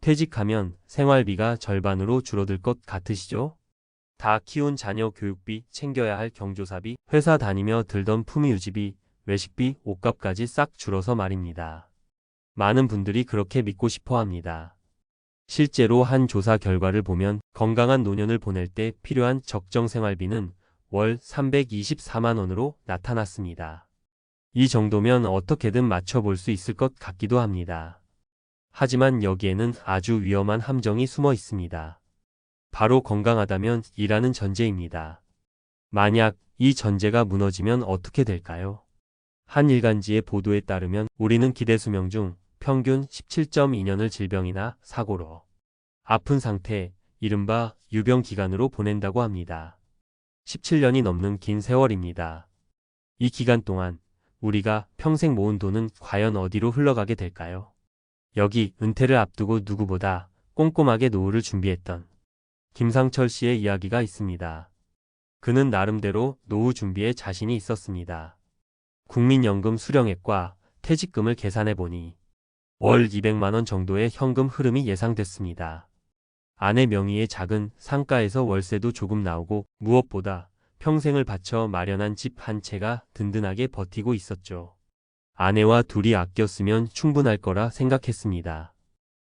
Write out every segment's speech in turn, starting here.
퇴직하면 생활비가 절반으로 줄어들 것 같으시죠? 다 키운 자녀 교육비, 챙겨야 할 경조사비, 회사 다니며 들던 품위 유지비, 외식비, 옷값까지 싹 줄어서 말입니다. 많은 분들이 그렇게 믿고 싶어 합니다. 실제로 한 조사 결과를 보면 건강한 노년을 보낼 때 필요한 적정 생활비는 월 324만 원으로 나타났습니다. 이 정도면 어떻게든 맞춰볼 수 있을 것 같기도 합니다. 하지만 여기에는 아주 위험한 함정이 숨어 있습니다. 바로 건강하다면 이라는 전제입니다. 만약 이 전제가 무너지면 어떻게 될까요? 한 일간지의 보도에 따르면 우리는 기대 수명 중 평균 17.2년을 질병이나 사고로 아픈 상태, 이른바 유병 기간으로 보낸다고 합니다. 17년이 넘는 긴 세월입니다. 이 기간 동안 우리가 평생 모은 돈은 과연 어디로 흘러가게 될까요? 여기 은퇴를 앞두고 누구보다 꼼꼼하게 노후를 준비했던 김상철 씨의 이야기가 있습니다. 그는 나름대로 노후 준비에 자신이 있었습니다. 국민연금 수령액과 퇴직금을 계산해 보니 월 200만원 정도의 현금 흐름이 예상됐습니다. 아내 명의의 작은 상가에서 월세도 조금 나오고 무엇보다 평생을 바쳐 마련한 집 한 채가 든든하게 버티고 있었죠. 아내와 둘이 아껴 쓰면 충분할 거라 생각했습니다.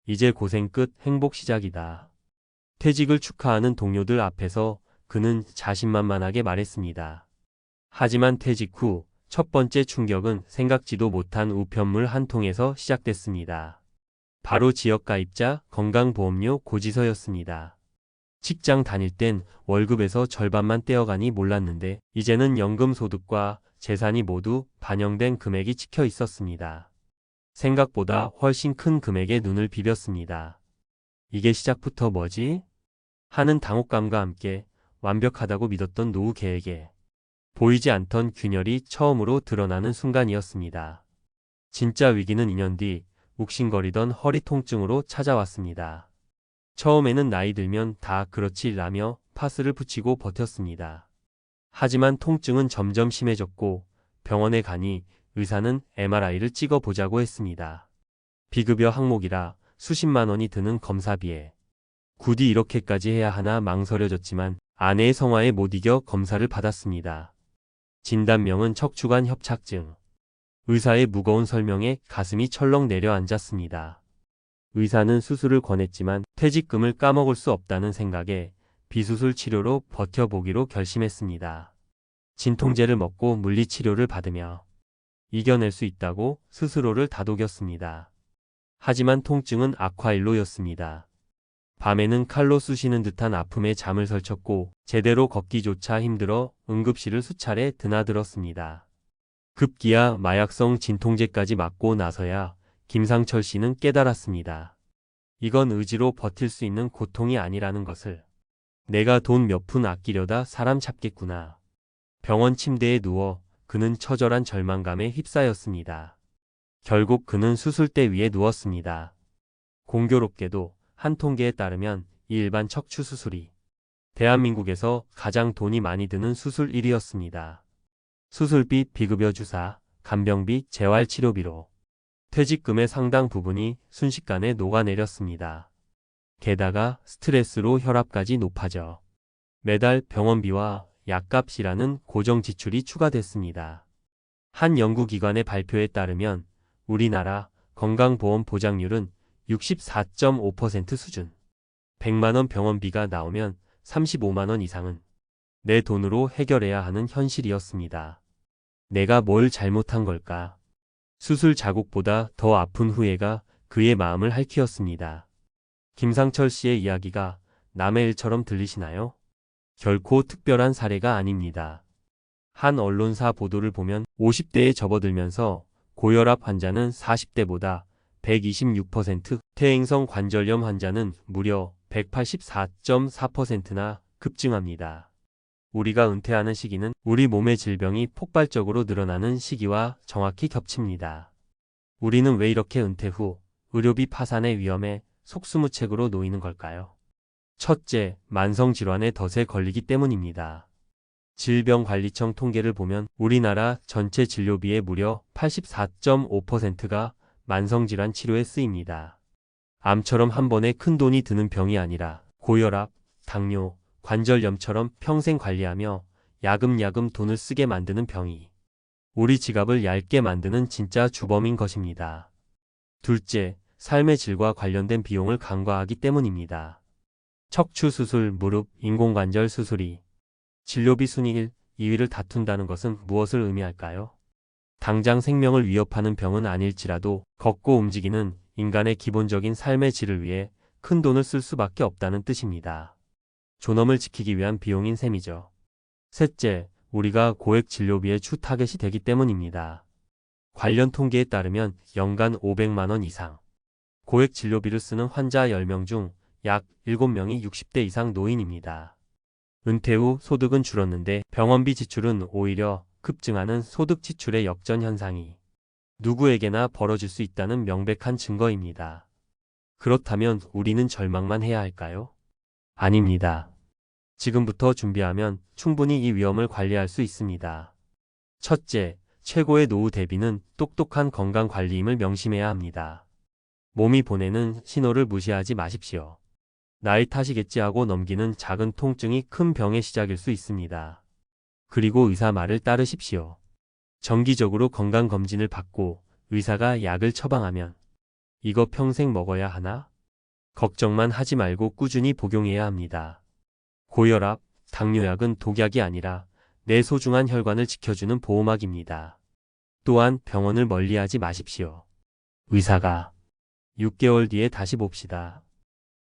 이제 고생 끝 행복 시작이다. 퇴직을 축하하는 동료들 앞에서 그는 자신만만하게 말했습니다. 하지만 퇴직 후 첫 번째 충격은 생각지도 못한 우편물 한 통에서 시작됐습니다. 바로 지역가입자 건강보험료 고지서였습니다. 직장 다닐 땐 월급에서 절반만 떼어가니 몰랐는데 이제는 연금소득과 재산이 모두 반영된 금액이 찍혀 있었습니다. 생각보다 훨씬 큰 금액에 눈을 비볐습니다. 이게 시작부터 뭐지? 하는 당혹감과 함께 완벽하다고 믿었던 노후 계획에 보이지 않던 균열이 처음으로 드러나는 순간이었습니다. 진짜 위기는 2년 뒤 욱신거리던 허리 통증으로 찾아왔습니다. 처음에는 나이 들면 다 그렇지 라며 파스를 붙이고 버텼습니다. 하지만 통증은 점점 심해졌고 병원에 가니 의사는 MRI를 찍어 보자고 했습니다. 비급여 항목이라 수십만 원이 드는 검사비에 굳이 이렇게까지 해야 하나 망설여졌지만 아내의 성화에 못 이겨 검사를 받았습니다. 진단명은 척추관 협착증. 의사의 무거운 설명에 가슴이 철렁 내려앉았습니다. 의사는 수술을 권했지만 퇴직금을 까먹을 수 없다는 생각에 비수술 치료로 버텨보기로 결심했습니다. 진통제를 먹고 물리치료를 받으며 이겨낼 수 있다고 스스로를 다독였습니다. 하지만 통증은 악화일로였습니다. 밤에는 칼로 쑤시는 듯한 아픔에 잠을 설쳤고 제대로 걷기조차 힘들어 응급실을 수차례 드나들었습니다. 급기야 마약성 진통제까지 맞고 나서야 김상철 씨는 깨달았습니다. 이건 의지로 버틸 수 있는 고통이 아니라는 것을. 내가 돈 몇 푼 아끼려다 사람 잡겠구나. 병원 침대에 누워 그는 처절한 절망감에 휩싸였습니다. 결국 그는 수술대 위에 누웠습니다. 공교롭게도 한 통계에 따르면 이 일반 척추 수술이 대한민국에서 가장 돈이 많이 드는 수술 1위였습니다. 수술비, 비급여 주사, 간병비, 재활치료비로 퇴직금의 상당 부분이 순식간에 녹아내렸습니다. 게다가 스트레스로 혈압까지 높아져 매달 병원비와 약값이라는 고정 지출이 추가됐습니다. 한 연구기관의 발표에 따르면 우리나라 건강보험 보장률은 64.5% 수준. 100만원 병원비가 나오면 35만원 이상은 내 돈으로 해결해야 하는 현실이었습니다. 내가 뭘 잘못한 걸까? 수술 자국보다 더 아픈 후회가 그의 마음을 핥히었습니다. 김상철 씨의 이야기가 남의 일처럼 들리시나요? 결코 특별한 사례가 아닙니다. 한 언론사 보도를 보면 50대에 접어들면서 고혈압 환자는 40대보다 126%, 퇴행성 관절염 환자는 무려 184.4%나 급증합니다. 우리가 은퇴하는 시기는 우리 몸의 질병이 폭발적으로 늘어나는 시기와 정확히 겹칩니다. 우리는 왜 이렇게 은퇴 후 의료비 파산의 위험에 속수무책으로 놓이는 걸까요? 첫째, 만성질환의 덫에 걸리기 때문입니다. 질병관리청 통계를 보면 우리나라 전체 진료비의 무려 84.5%가 만성질환 치료에 쓰입니다. 암처럼 한 번에 큰 돈이 드는 병이 아니라 고혈압, 당뇨, 관절염처럼 평생 관리하며 야금야금 돈을 쓰게 만드는 병이 우리 지갑을 얇게 만드는 진짜 주범인 것입니다. 둘째, 삶의 질과 관련된 비용을 간과하기 때문입니다. 척추 수술, 무릎, 인공관절 수술이 진료비 순위 1, 2위를 다툰다는 것은 무엇을 의미할까요? 당장 생명을 위협하는 병은 아닐지라도 걷고 움직이는 인간의 기본적인 삶의 질을 위해 큰 돈을 쓸 수밖에 없다는 뜻입니다. 존엄을 지키기 위한 비용인 셈이죠. 셋째, 우리가 고액 진료비의 주 타겟이 되기 때문입니다. 관련 통계에 따르면 연간 500만 원 이상 고액 진료비를 쓰는 환자 10명 중 약 7명이 60대 이상 노인입니다. 은퇴 후 소득은 줄었는데 병원비 지출은 오히려 급증하는 소득 지출의 역전 현상이 누구에게나 벌어질 수 있다는 명백한 증거입니다. 그렇다면 우리는 절망만 해야 할까요? 아닙니다. 지금부터 준비하면 충분히 이 위험을 관리할 수 있습니다. 첫째, 최고의 노후 대비는 똑똑한 건강 관리임을 명심해야 합니다. 몸이 보내는 신호를 무시하지 마십시오. 나이 탓이겠지 하고 넘기는 작은 통증이 큰 병의 시작일 수 있습니다. 그리고 의사 말을 따르십시오. 정기적으로 건강검진을 받고 의사가 약을 처방하면 이거 평생 먹어야 하나? 걱정만 하지 말고 꾸준히 복용해야 합니다. 고혈압, 당뇨약은 독약이 아니라 내 소중한 혈관을 지켜주는 보호막입니다. 또한 병원을 멀리하지 마십시오. 의사가 6개월 뒤에 다시 봅시다.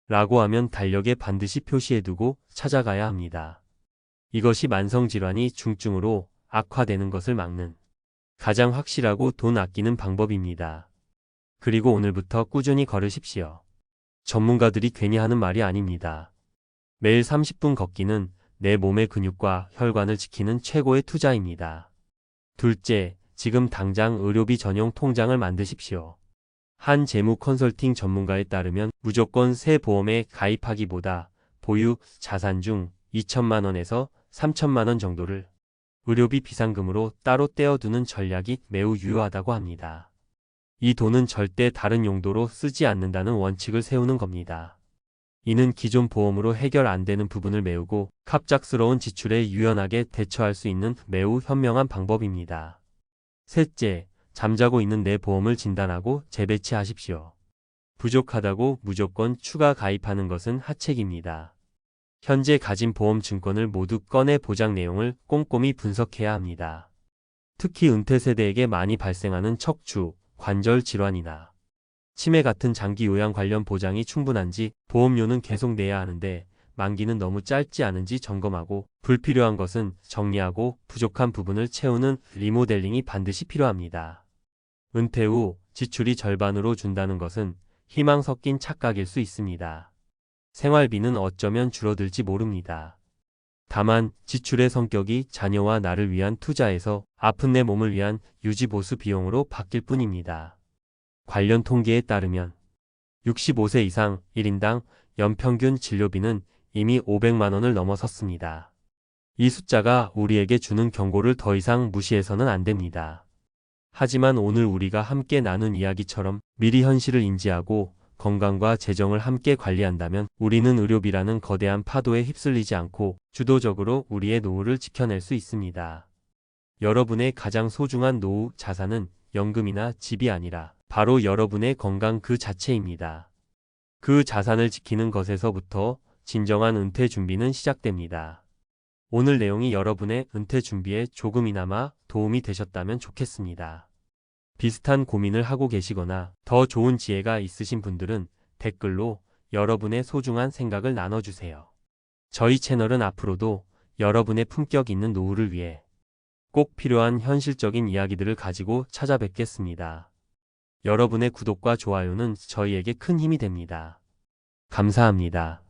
라고 하면 달력에 반드시 표시해두고 찾아가야 합니다. 이것이 만성질환이 중증으로 악화되는 것을 막는 가장 확실하고 돈 아끼는 방법입니다. 그리고 오늘부터 꾸준히 걸으십시오. 전문가들이 괜히 하는 말이 아닙니다. 매일 30분 걷기는 내 몸의 근육과 혈관을 지키는 최고의 투자입니다. 둘째, 지금 당장 의료비 전용 통장을 만드십시오. 한 재무 컨설팅 전문가에 따르면 무조건 새 보험에 가입하기보다 보유 자산 중 2천만 원에서 3천만 원 정도를 의료비 비상금으로 따로 떼어두는 전략이 매우 유효하다고 합니다. 이 돈은 절대 다른 용도로 쓰지 않는다는 원칙을 세우는 겁니다. 이는 기존 보험으로 해결 안 되는 부분을 메우고 갑작스러운 지출에 유연하게 대처할 수 있는 매우 현명한 방법입니다. 셋째, 잠자고 있는 내 보험을 진단하고 재배치하십시오. 부족하다고 무조건 추가 가입하는 것은 하책입니다. 현재 가진 보험 증권을 모두 꺼내 보장 내용을 꼼꼼히 분석해야 합니다. 특히 은퇴 세대에게 많이 발생하는 척추, 관절 질환이나 치매 같은 장기 요양 관련 보장이 충분한지 보험료는 계속 내야 하는데 만기는 너무 짧지 않은지 점검하고 불필요한 것은 정리하고 부족한 부분을 채우는 리모델링이 반드시 필요합니다. 은퇴 후 지출이 절반으로 준다는 것은 희망 섞인 착각일 수 있습니다. 생활비는 어쩌면 줄어들지 모릅니다. 다만 지출의 성격이 자녀와 나를 위한 투자에서 아픈 내 몸을 위한 유지보수 비용으로 바뀔 뿐입니다. 관련 통계에 따르면 65세 이상 1인당 연평균 진료비는 이미 500만 원을 넘어섰습니다. 이 숫자가 우리에게 주는 경고를 더 이상 무시해서는 안 됩니다. 하지만 오늘 우리가 함께 나눈 이야기처럼 미리 현실을 인지하고 건강과 재정을 함께 관리한다면 우리는 의료비라는 거대한 파도에 휩쓸리지 않고 주도적으로 우리의 노후를 지켜낼 수 있습니다. 여러분의 가장 소중한 노후 자산은 연금이나 집이 아니라 바로 여러분의 건강 그 자체입니다. 그 자산을 지키는 것에서부터 진정한 은퇴 준비는 시작됩니다. 오늘 내용이 여러분의 은퇴 준비에 조금이나마 도움이 되셨다면 좋겠습니다. 비슷한 고민을 하고 계시거나 더 좋은 지혜가 있으신 분들은 댓글로 여러분의 소중한 생각을 나눠주세요. 저희 채널은 앞으로도 여러분의 품격 있는 노후를 위해 꼭 필요한 현실적인 이야기들을 가지고 찾아뵙겠습니다. 여러분의 구독과 좋아요는 저희에게 큰 힘이 됩니다. 감사합니다.